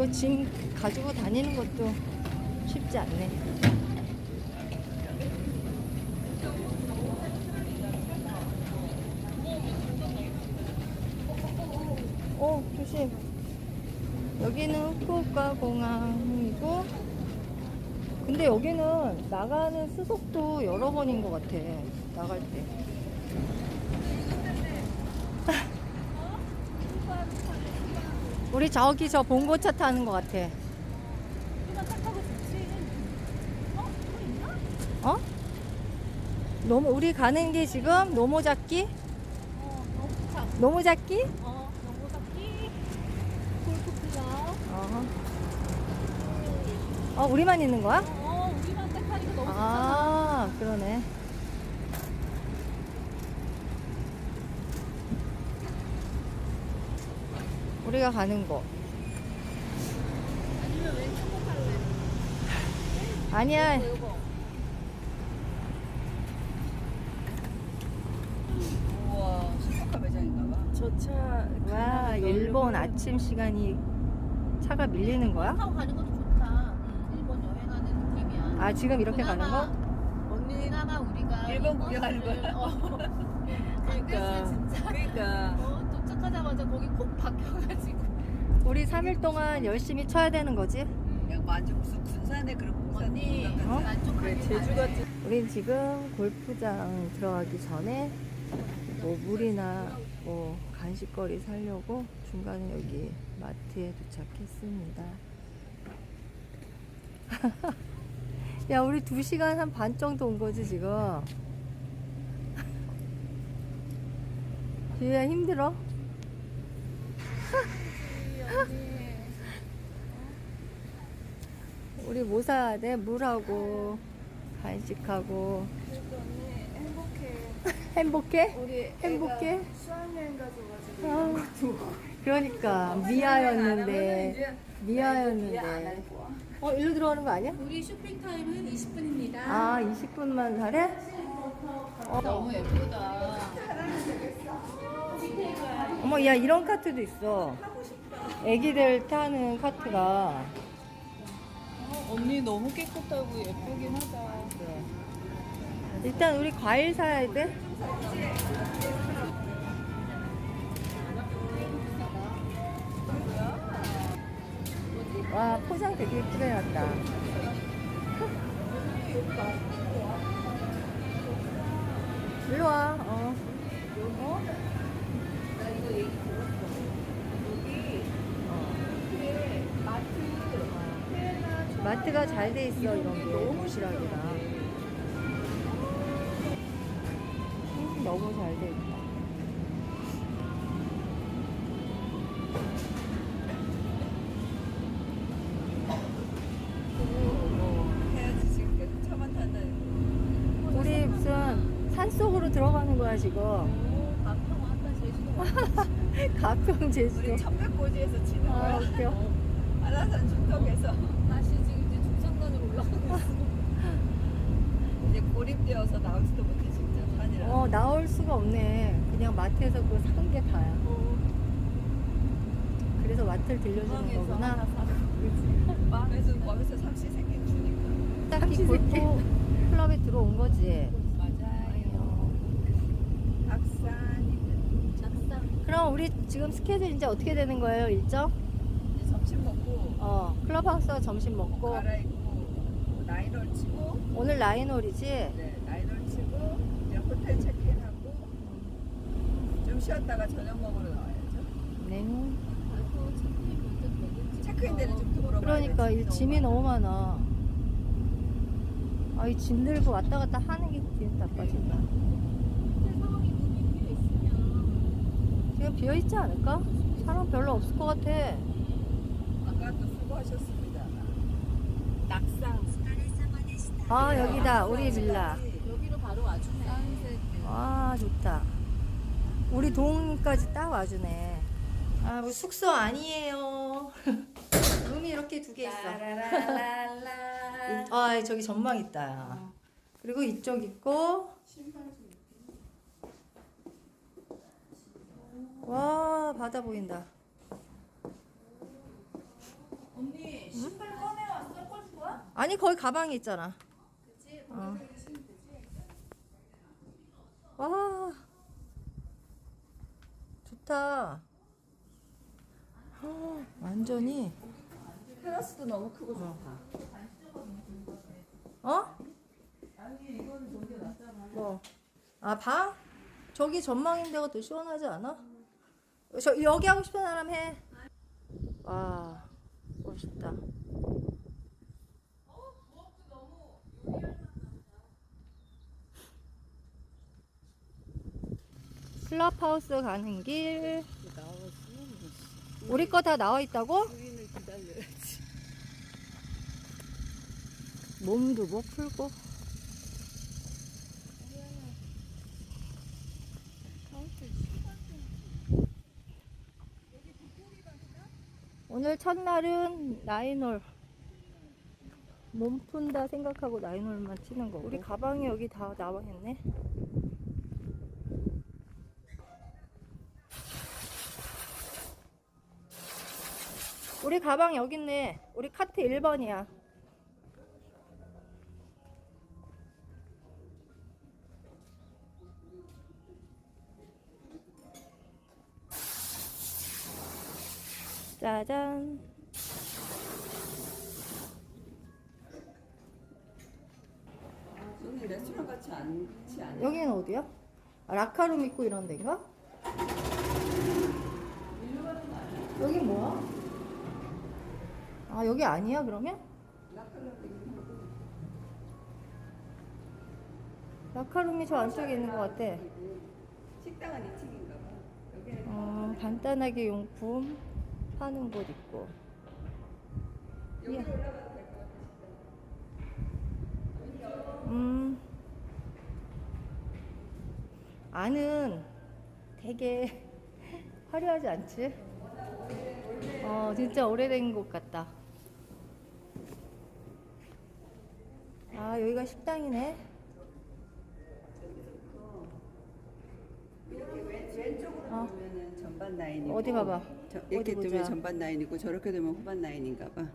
아, 이거 짐 가지고 다니는 것도 쉽지 않네. 어, 조심. 여기는 후쿠오카 공항이고, 근데 여기는 나가는 수속도 여러 번인 것 같아. 나갈 때. 우리 저기 저 봉고차 타는 것 같아. 어? 또 있나? 어? 너무 우리 가는 게 지금 노모잡기? 어, 너무 착. 노모잡기? 어, 너무 잡기. 골프클럽. 어. 어, 우리만 있는 거야? 어, 우리만 택하니까 너무 좋잖아. 아, 그러네. 우리가 가는 곳. 아니면 왼쪽 거 탈래? 아니야. 이거, 이거. 우와 슈퍼카 매장인가 봐. 저 차. 와, 일본 아침 시간이 차가 밀리는 거야? 타고 가는 것도 좋다. 일본 여행하는 느낌이야. 아, 지금 이렇게 가는 거? 언니 그나마 우리가 일본 이 구경하는 거야. 어, 진짜. 그러니까. 어, 도착하자마자 거기 콕 박혀가지고. 우리 3일 동안 열심히 쳐야 되는 거지? 그냥 완전 무슨 군산에 그런 공산이 언니, 어? 만족하게 그래 제주. 같은. 우린 지금 골프장 들어가기 전에 뭐 물이나 뭐 간식거리 사려고 중간에 여기 마트에 도착했습니다. 야, 우리 2시간 한 반 정도 온 거지, 지금? 뒤에 힘들어? 우리 뭐 사야 돼? 물하고 간식하고 행복해. 행복해? 우리 행복해? 수학여행 가져가지고. 아, 그러니까 미아였는데 미아였는데 어 일로 들어가는 거 아니야? 우리 쇼핑 타임은 20분입니다. 아 20분만 하래? 너무 예쁘다. 어머 야 이런 카트도 있어 애기들 타는 카트가 언니 너무 깨끗하고 예쁘긴 하다. 일단 우리 과일 사야 돼? 와 포장 되게 예쁘게 해놨다 일로 와 어. 마트가 잘 돼 있어 이런 게. 도시락이랑 음, 너무 잘 돼 있다. 우리 무슨 산 속으로 들어가는 거야 지금? 오, 가평 제주도. 가평 거. 제주도 우리 천백고지에서 치는 아 거야. 웃겨. 한라산 중턱에서 다시 지금 이제 있어. 이제 고립되어서 나올 수도 못해 진짜 산이라. 어 나올 수가 없네 그냥 마트에서 그거 산게 다야 그래서 마트를 들려주는 거구나 그래서 거기서 삼시 세끼 주니까. 딱히 골프 클럽에 들어온 거지 맞아요. 악산이 작상. 그럼 우리 지금 스케줄 이제 어떻게 되는 거예요 일정? 이제 점심 먹고 어 클럽하우스 점심 먹고 갈아입고 나이롤 치고 오늘 라인홀이지? 네 나이롤 치고 이제 호텔 체크인하고 좀 쉬었다가 저녁 먹으러 나와야죠. 네 체크인 되는 좀더 물어봐야 그러니까 돼. 이 짐이 너무 많아 아 이 짐 들고 왔다 갔다 하는 게 기분 나빠진다 상황이 문이 비어 지금 비어 있지 않을까? 사람 별로 없을 것 같아 아까 또 수고하셨습니다. 낙상. 아 여기다. 우리 빌라. 여기로 바로 와주네. 와 좋다. 우리 동까지 딱 와주네. 아 뭐 숙소 아니에요. 룸이 이렇게 두 개 있어. 아 저기 전망 있다. 그리고 이쪽 있고. 와 바다 보인다. 아니 거기 가방에 있잖아. 어. 와 좋다. 어, 완전히 테라스도 너무 크고 좋다. 어? 뭐? 아 방? 저기 전망인데가 더 시원하지 않아? 저 여기 하고 싶은 사람 해. 와 멋있다. 클럽하우스 가는 길. 우리 거 다 나와 있다고? 몸도 못 풀고. 오늘 첫날은 나인홀. 몸 푼다 생각하고 나인홀만 치는 거고. 우리 가방이 여기 다 나와 있네. 우리 가방 여기 있네. 우리 카트 1번이야. 짜잔. 여기 레스토랑 같이 않지 않아? 여기는 어디야? 아, 라카룸 있고 이런 데인가? 여기 뭐야? 아 여기 아니야 그러면? 라카룸이 저 안쪽에 있는 것 같아. 식당은 2층인가 봐. 여기는 어, 간단하게 용품 파는 곳 있고. 여기 예. 올라가도 될 것 같아. 음. 안은 되게 화려하지 않지? 어, 진짜 오래된 곳 같다. 아, 여기가 식당이네. 이렇게 왼, 왼쪽으로 어. 보면은 전반 라인이고 어디 봐봐. 저, 어디 이렇게 보자. 되면 전반 라인이고 저렇게 되면 후반 라인인가 봐.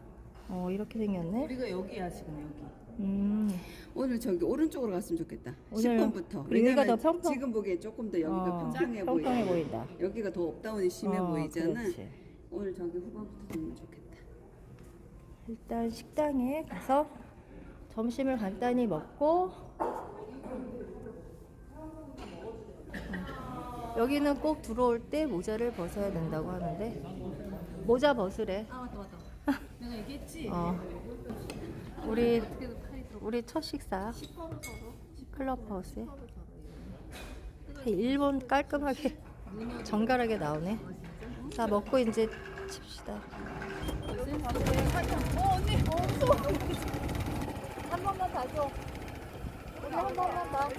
어, 이렇게 생겼네. 우리가 여기야 지금 여기. 음. 오늘 저기 오른쪽으로 갔으면 좋겠다. 오늘 10번부터. 여기가 더 평평- 지금 보기엔 조금 더 여기가 어, 평평해 평평해 보여. 보인다. 여기가 더 업다운이 심해 어, 보이잖아. 그렇지. 오늘 저기 후반부터 되면 좋겠다. 일단 식당에 가서 점심을 간단히 먹고 여기는 꼭 들어올 때 모자를 벗어야 된다고 하는데 모자 벗으래. 아 맞다 맞다. 내가 얘기했지. 어. 우리. 우리 첫 식사야. 10%로 서로. 클럽하우스에. 일본 깔끔하게 정갈하게 나오네. 자 먹고 이제 칩시다. 어 언니 어 무서워. 한 번만 더